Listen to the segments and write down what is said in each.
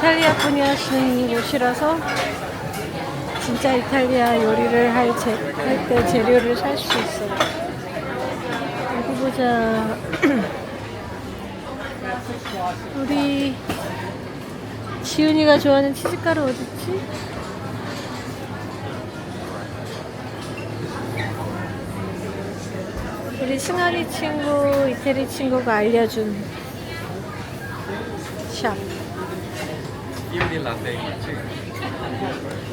이탈리아 분이 하시는 곳이라서 진짜 이탈리아 요리를 할 때 재료를 살 수 있어요. 여기 보자. 우리 지훈이가 좋아하는 치즈가루 어딨지? 우리 승환이 친구, 이태리 친구가 알려준 샵.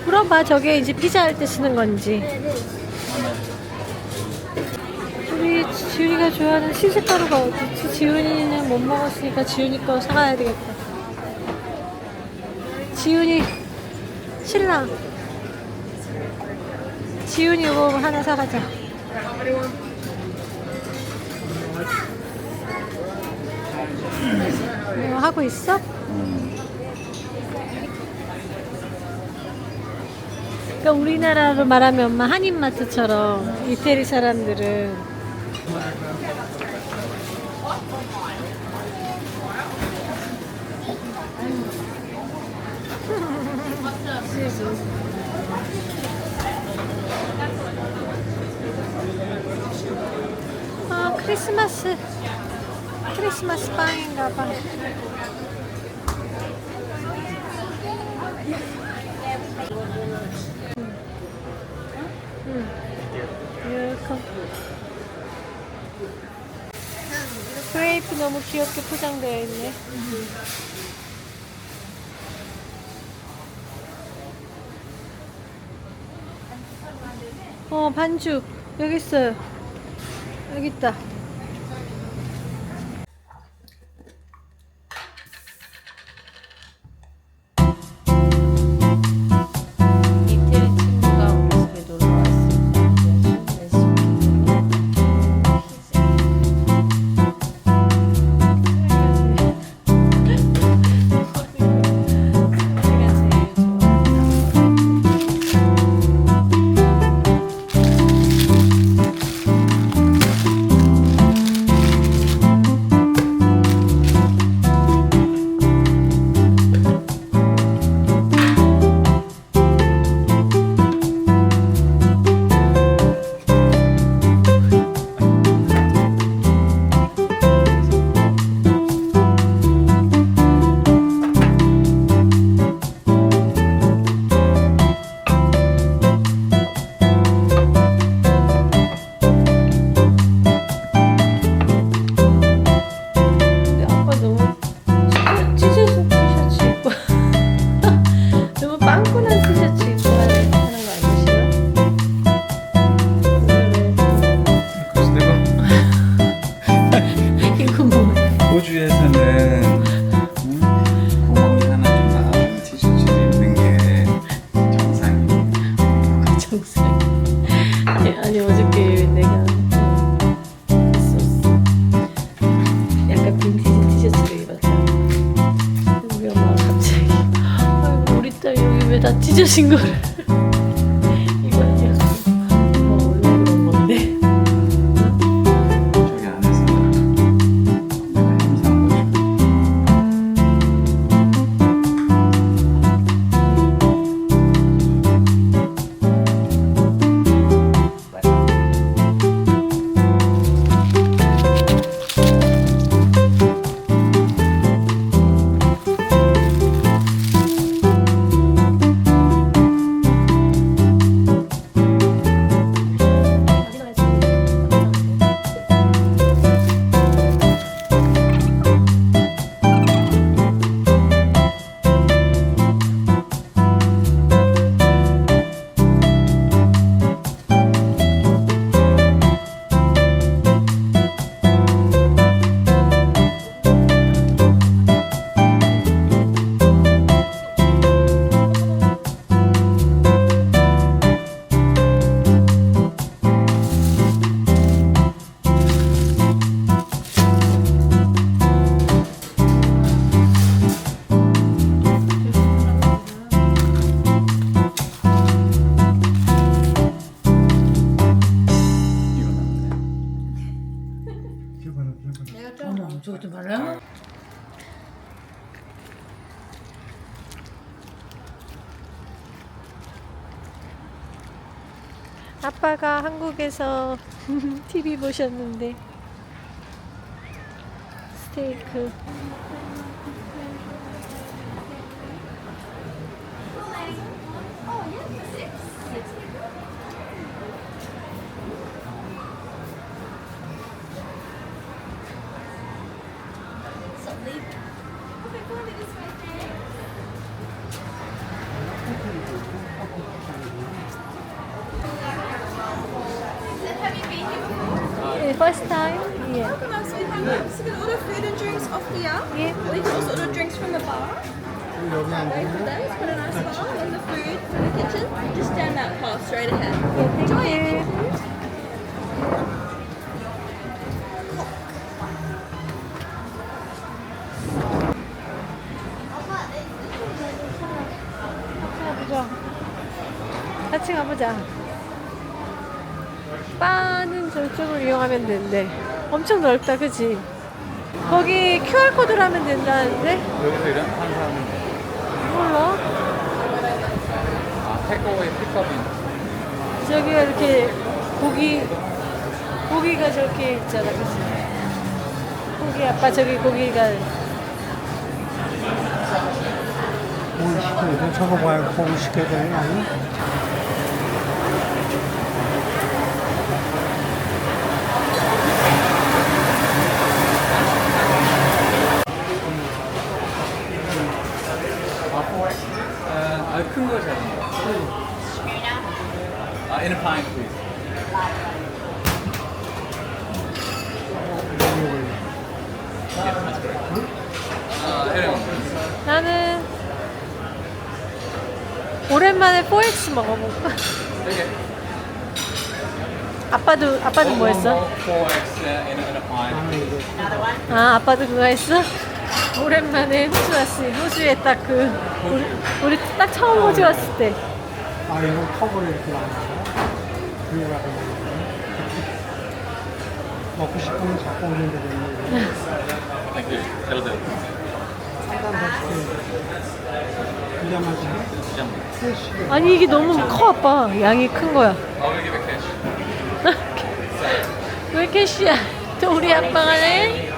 물어봐, 저게 이제 피자 할 때 쓰는 건지. 우리 지훈이가 좋아하는 치즈가루가 어딨지? 지훈이는 못 먹었으니까 지훈이 거 사가야 되겠다. 지훈이, 신랑. 지훈이 이거 하나 사가자. 뭐 하고 있어? 그러니까 우리나라로 말하면 엄마 한인마트처럼 이태리 사람들은 아 크리스마스 크리스마스 빵인가 봐. 응. 이렇게. 그레이프 너무 귀엽게 포장되어 있네. 어, 반죽. 여기 있어요. 여기 있다. 거를 한국에서 TV 보셨는데 스테이크 예, first time? 예. No, so we have so we can order food and drinks off here. 예. Or you can also order drinks from the bar. Go for those, put a nice bar and the food from the kitchen. Just down that path straight ahead. 예, 땡큐. 가보자. 같이 가보자. 바 는 저쪽을 이용하면 된대. 엄청 넓다, 그치? 거기 QR코드로 하면 된다는데? 여기서 이런 한 사람은 몰라. 아 테이크어웨이 픽업인 저기가 이렇게 고기, 고기가 저렇게 있잖아, 그치? 고기, 아빠 저기 고기가. 뭘 시켜야 돼? 저거 봐야 고기 시켜야 되는 거 아니야? 아 포엑스 아큰거 잘한 거. 아 in a pint please. Yeah, that's correct. 아 해령. 나는 오랜만에 4X 먹어볼까? 되게. 아빠도, 아빠도 뭐 했어? 아, 아빠도 그거 했어? 오랜만에 호주 왔으니, 호주에 딱 그, 우리, 우리 딱 처음 호주 왔을 때. 아 이거 컵을 이렇게 먹는 먹고 싶으면 자꾸 오는데 되는 Thank 그냥 아니, 이게 너무 커, 아빠. 양이 큰 거야. Cash. 왜 캐시야? 또 우리 아빠가 해?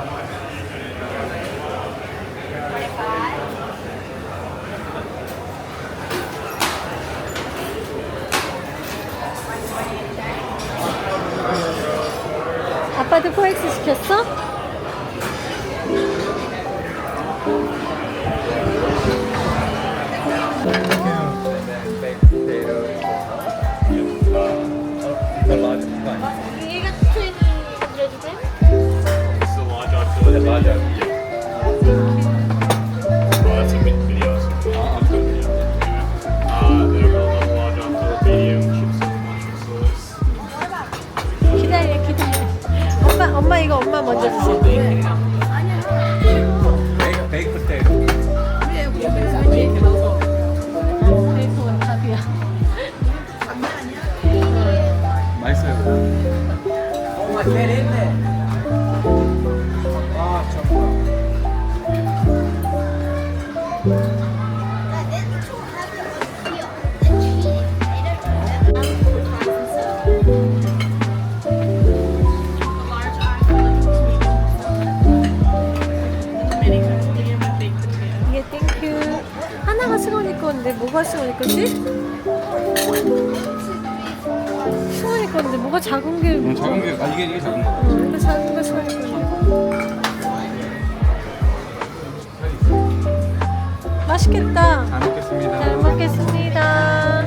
맛있겠다. 잘 먹겠습니다. 잘 먹겠습니다.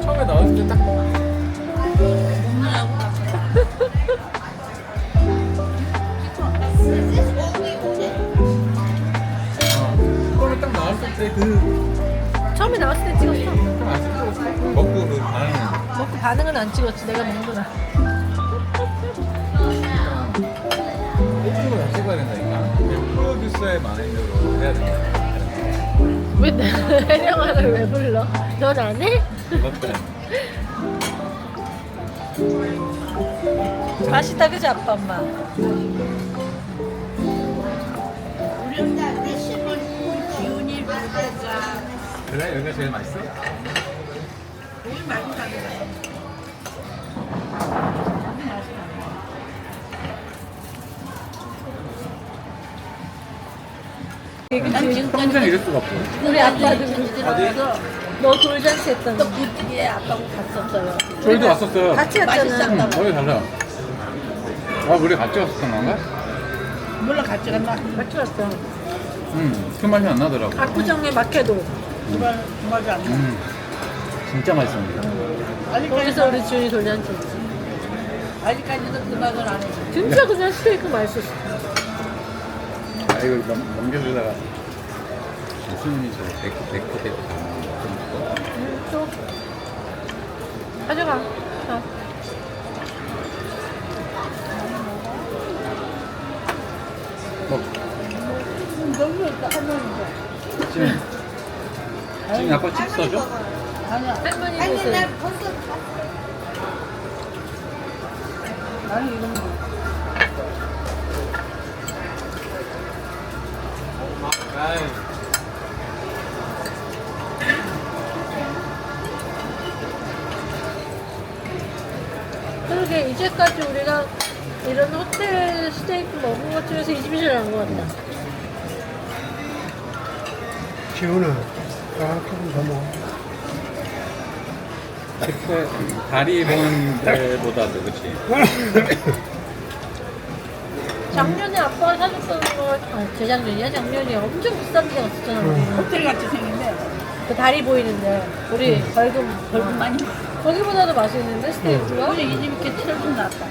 처음에 나왔을 때 딱. 처음에 딱 나왔을 때 그. 처음에 나왔을 때 찍었어. 먹고 그 반응. 먹고 반응은 안 찍었지. 내가 먹는구나. 다 찍어야 된다니까. 프로듀서의 마인드로 해야 된다. 왜 혜령아를 왜 불러? 넌 안 해? 그것들. 자, 맛있다 그지 아빠 엄마? 그래 여기가 제일 맛있어? 평생 이럴 수가 없어. 우리 아빠도 너 돌잔치 했던 거 부득이 아빠하고 갔었어요. 저희도 왔었어요. 같이 갔잖아. 응, 거기 달라. 아 우리 같이 왔었던 건가? 같이 갔어. 응, 그 맛이 안 나더라고. 압구정에 막혀도 음, 진짜 맛있습니다. 거기서 우리 주인이 돌잔치 했지. 아직까지도 그 맛은 안 해. 진짜 그냥 스테이크 맛있었어. 아 이거 넘, 넘겨주다가 수민이 저 데코 데코 데코 음, 또 가져가. 자. 지금 지금 아빠 칩 써줘? 할머니 드세요. 아이. 그러게 이제까지 우리가 이런 호텔 스테이크 먹은 것 중에서 이 집이 제일 나은 것 같다. 지훈아, 나랑 조금 더 먹어. 그때 다리 본 데보다도 그치? 작년에 아빠가 사줬던 거, 아, 재작년이야? 작년이 엄청 비싼 데 갔었잖아. 우리. 호텔 같이 생긴데 그 다리 보이는데, 우리 벌금, 벌금 많이. 거기보다도 맛있는데, 스테이크가? 오늘 이 집 이렇게 철분 났다.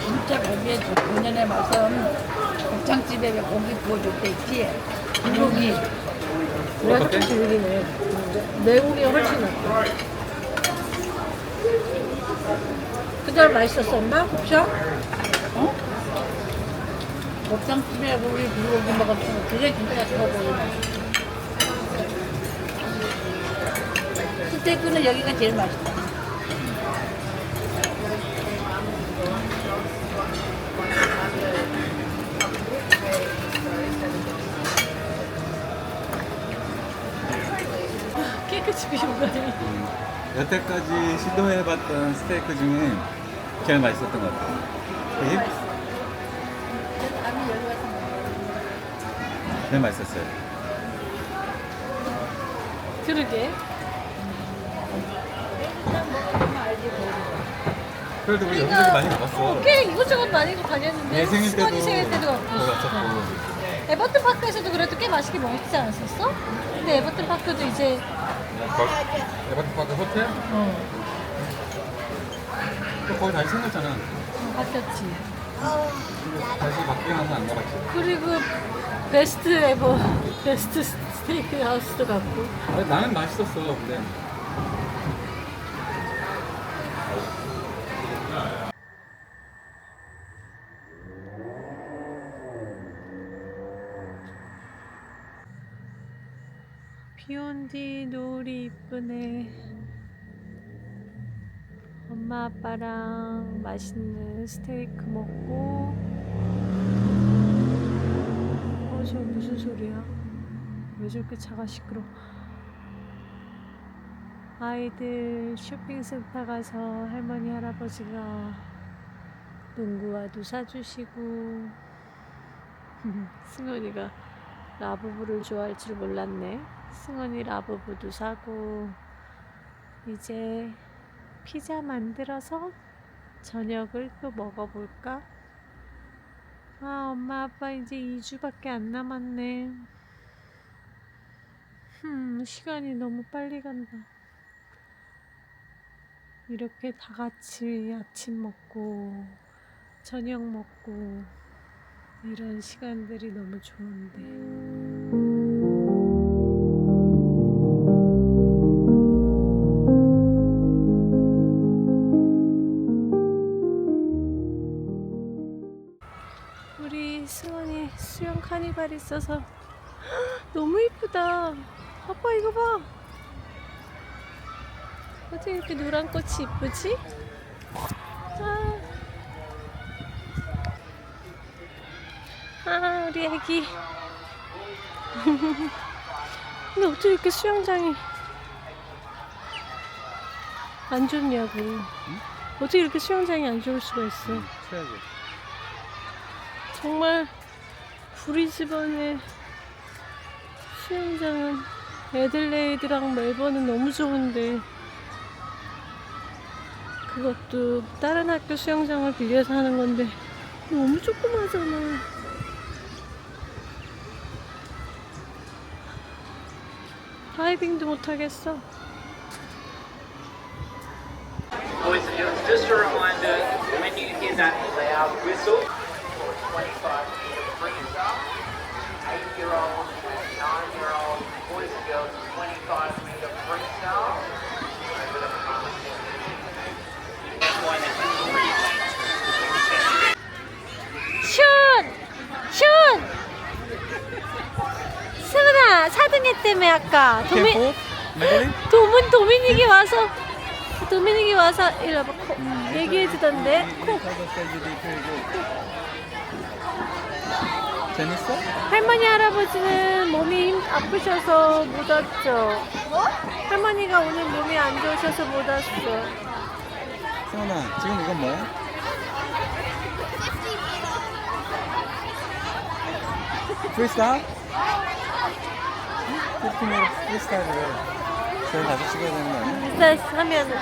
진짜 거기에 본연의 맛은 곱창집에 왜 고기 구워줄 때 있지? 불고기 우리가 조금 질기네. 내국이 훨씬 낫다. 그날 맛있었어, 엄마? 곱창? 어? 곱창집에 우리 불고기 먹었으면 그게 진짜 좋아 보이네. 스테이크는 여기가 제일 맛있다. 깨끗이 비운 거니. 여태까지 시도해봤던 스테이크 중에 제일 맛있었던 것 같아요. 그지? 제일 맛있었어요. 그러게. 그래도 우리 여기저기 많이 먹었어. 꽤 이것저것 많이 다녔는데. 내 생일 때도 수건이 생일 때도 갔고. 갔었고. 에버튼 파크에서도 그래도 꽤 맛있게 먹었지 않았었어? 근데 에버튼 파크도 이제 에버튼 파크 호텔? 어, 또 거기 다시 생겼잖아. 바뀌었지. 다시 바뀌고 나서 안 가봤지. 그리고 베스트 에버 베스트 스테이크 하우스도 갔고. 아니, 나는 맛있었어, 근데. 뒤 노을이 이쁘네. 엄마 아빠랑 맛있는 스테이크 먹고. 어, 저 무슨 소리야? 왜 저렇게 차가 시끄러? 아이들 쇼핑센터 가서 할머니 할아버지가 농구화도 사주시고 승원이가 라부부를 좋아할 줄 몰랐네. 승원이 라부부도 사고 이제 피자 만들어서 저녁을 또 먹어볼까? 아 엄마 아빠 이제 2주밖에 안 남았네. 흠 시간이 너무 빨리 간다. 이렇게 다 같이 아침 먹고 저녁 먹고 이런 시간들이 너무 좋은데. 수영 카니발 있어서 너무 이쁘다. 아빠 이거 봐. 어떻게 이렇게 노란 꽃이 이쁘지? 아, 아 우리 애기. 근데 어떻게 이렇게 수영장이 안 좋냐고. 어떻게 이렇게 수영장이 안 좋을 수가 있어. 쳐야지. 정말 브리즈번의 수영장은 애들레이드랑 멜번은 너무 좋은데 그것도 다른 학교 수영장을 빌려서 하는 건데 너무 조그마잖아. 다이빙도 못 하겠어. Boys and girls, just a reminder, when you hear that loud whistle, 25 meter 승은아, 4등 했다며 아까. 도미, 도문 도미닉이 와서 도미닉이 와서 이리 와봐. 코. 얘기해주던데. 코. 재밌어? 할머니 할아버지는 몸이 힘 아프셔서 못 왔죠. 할머니가 오늘 몸이 안 좋으셔서 못 왔어. 승원아, 지금 이건 뭐야? 프리스타일? 15m 프리스타일을 저희 가서 찍어야 되는 거 아니야? 됐어 하면은.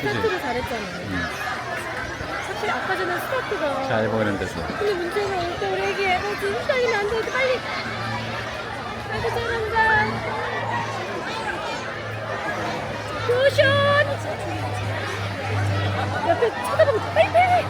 스타트를 잘했잖아. 사실 아까 전에 스타트가. 잘 보이는 데서. 근데 문제는 또 우리 애기 에너지 힘들면 안 돼. 빨리. 아이고 잘한다. 쿠션. 옆에 쳐다보고 빨리 빨리.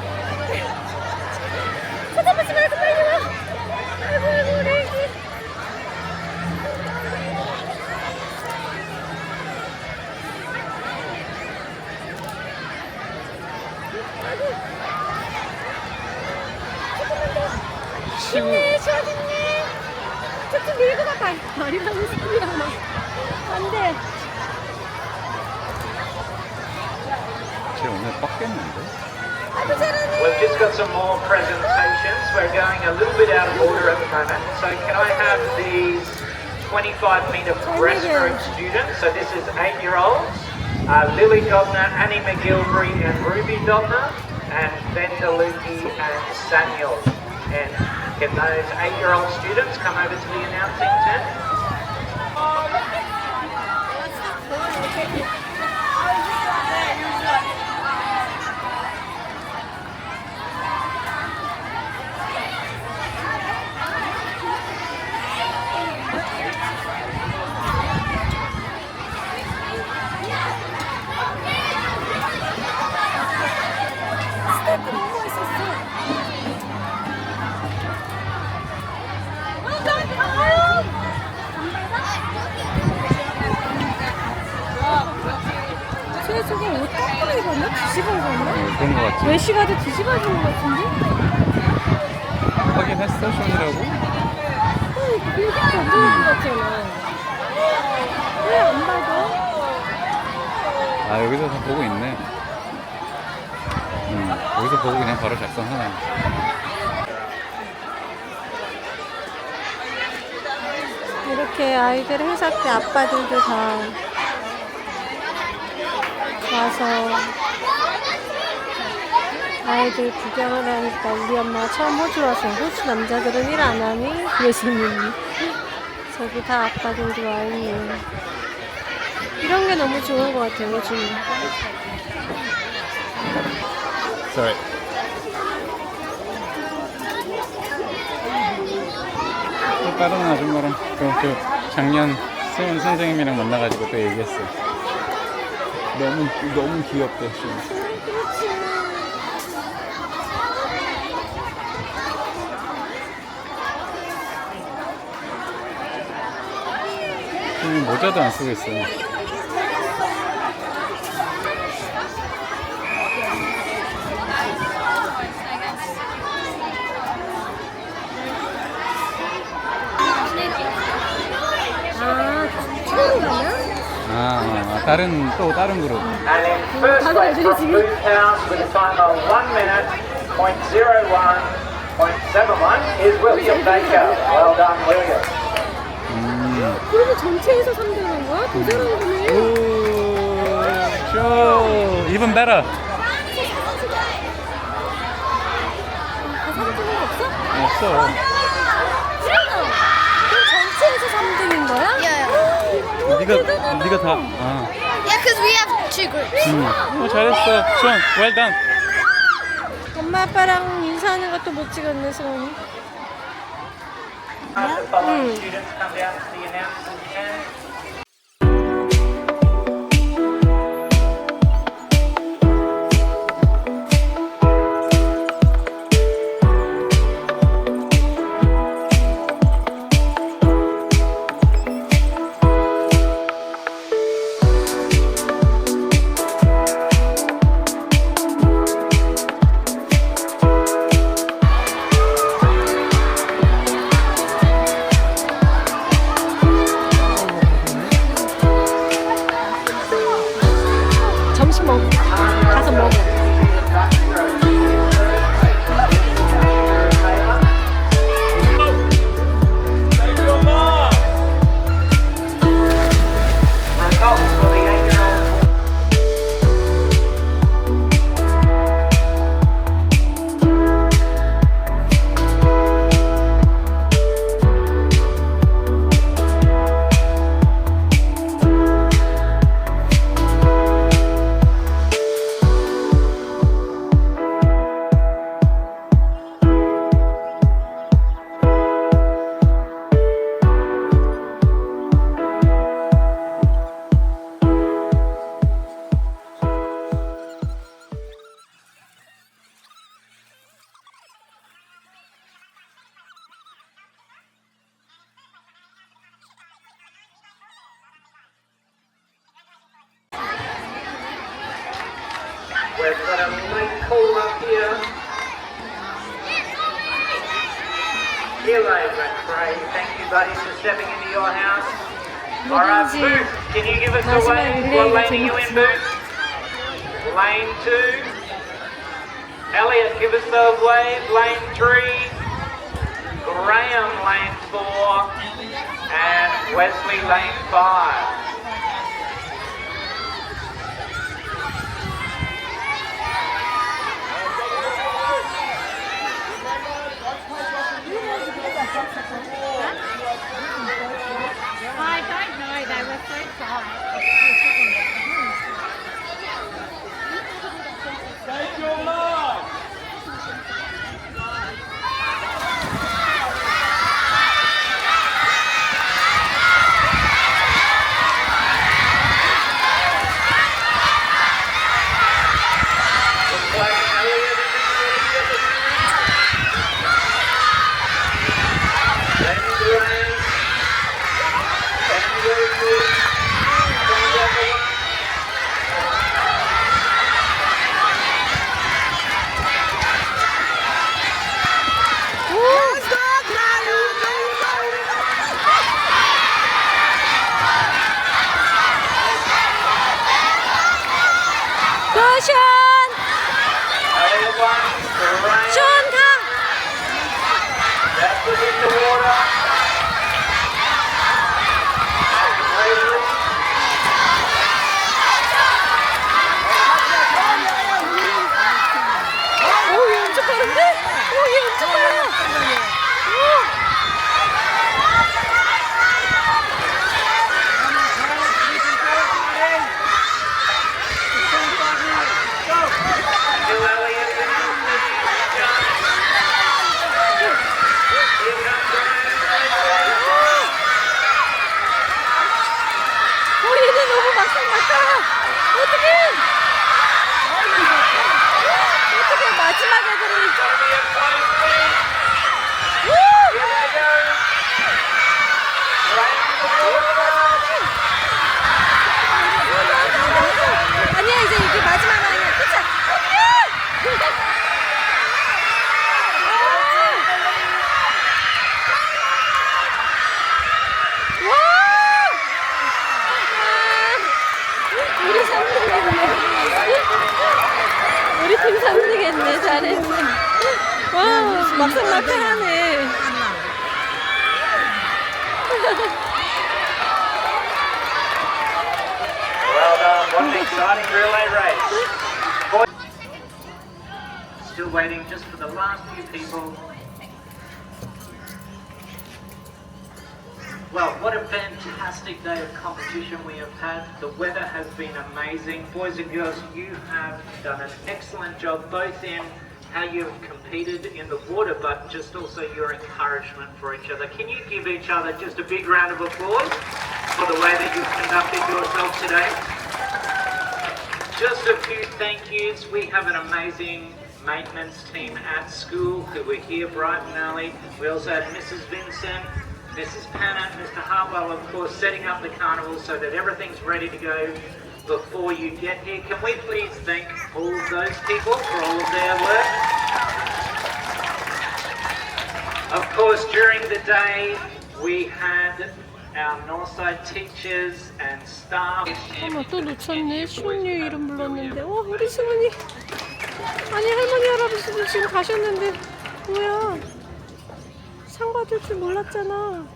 조금 밀고 가 발. 발이라는 소리야 막. 안 돼. 쟤 오늘 빡겠는데? 아이고 잘하네. We've just got some more presentations. We're going a little bit out of order at the moment. So can I have these 25 metre breaststroke students? So this is eight-year-olds. Uh, Lily Dobner, Annie McGilvery and Ruby Dobner, and Venda Lukey and Samuel. And can those eight-year-old students come over to the announcing tent? 거꾸로 입었나? 뒤집어 입었나? 그런 거 같지? 외시가도 뒤집어진 것 같은데? 확인했어, 쇼이라고? 어, 이렇게 안 보이는 것 같잖아. 왜안 봐도? 아, 여기서 다 보고 있네. 응, 여기서 보고 그냥 바로 작성하네. 이렇게 아이들 행사 때 아빠들도 다 와서 아이들 구경을 하니까 우리 엄마가 처음 호주 와서 호주 남자들은 일 안 하니? 예수님이 저기 다 아빠들도 와 있네. 이런 게 너무 좋은 것 같아요, 요즘. Sorry. 또 다른 아줌마랑 그, 그 작년 수영 선생님이랑 만나가지고 또 얘기했어. 너무 너무 귀엽대. 지금. 지금 모자도 안 쓰고 있어. 아, 처음 가냐? 아, 아, 다른 또 다른 그룹. 다들 애들이 지금- Booth House with a time of 1 minute, point zero one, point seven one is William Baker. Well done, William. 그러면 전체에서 3등한 거야? 더 잘하는 거네. 오, 쇼, even better. 아, 3등은 없어? 없어. 그럼 전체에서 3등인 거야? Yeah. 네가 네가 다. 아, Yeah, because we have two groups. 음. 어 잘했어, 쇼, well done. 엄마 아빠랑 인사하는 것도 못 찍었네, 수원이. Yeah. Mm. Thank you, buddy, for stepping into your house. All right, Booth, can you give us a wave? What lane are you in, Booth? Lane two. Elliot, give us a wave. Lane three. Graham, lane four. And Wesley, lane five. I don't know, they were so tight. Exciting relay race. Still waiting just for the last few people. Well, what a fantastic day of competition we have had. The weather has been amazing. Boys and girls, you have done an excellent job both in how you've competed in the water, but just also your encouragement for each other. Can you give each other just a big round of applause for the way that you've conducted yourself today? Just a few thank yous. We have an amazing maintenance team at school who were here bright and early. We also had Mrs. Vincent, Mrs. Panna, Mr. Hartwell, of course, setting up the carnival so that everything's ready to go before you get here. Can we please thank all of those people for all of their work? Of course, during the day, we had our Northside teachers and staff. 어머, 또 놓쳤네. 시온이 이름 불렀는데. 어, 우리 시온이. 아니, 할머니, 할아버지도 지금 가셨는데. 뭐야. 상 받을 줄 몰랐잖아.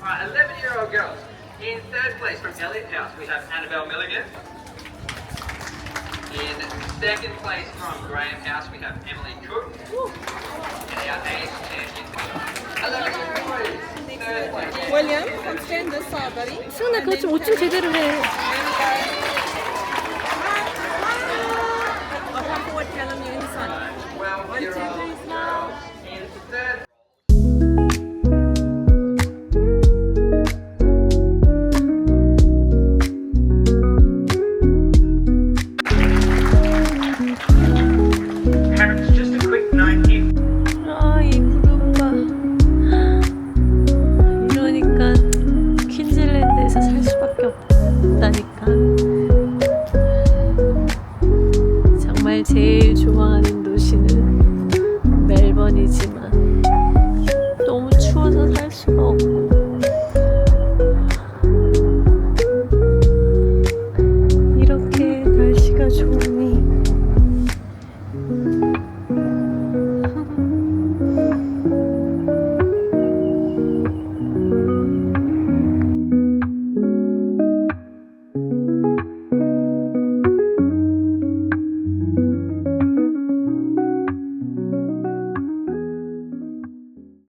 Right, 11 year old girls. In third place from Elliott House, we have Annabelle Milligan. In second place from Graham House, we have Emily Cook. And our age champion. 11 year boys. Third place. William, come stand this side, buddy. 수은아, 그거 좀옷좀 제대로 해. There we go.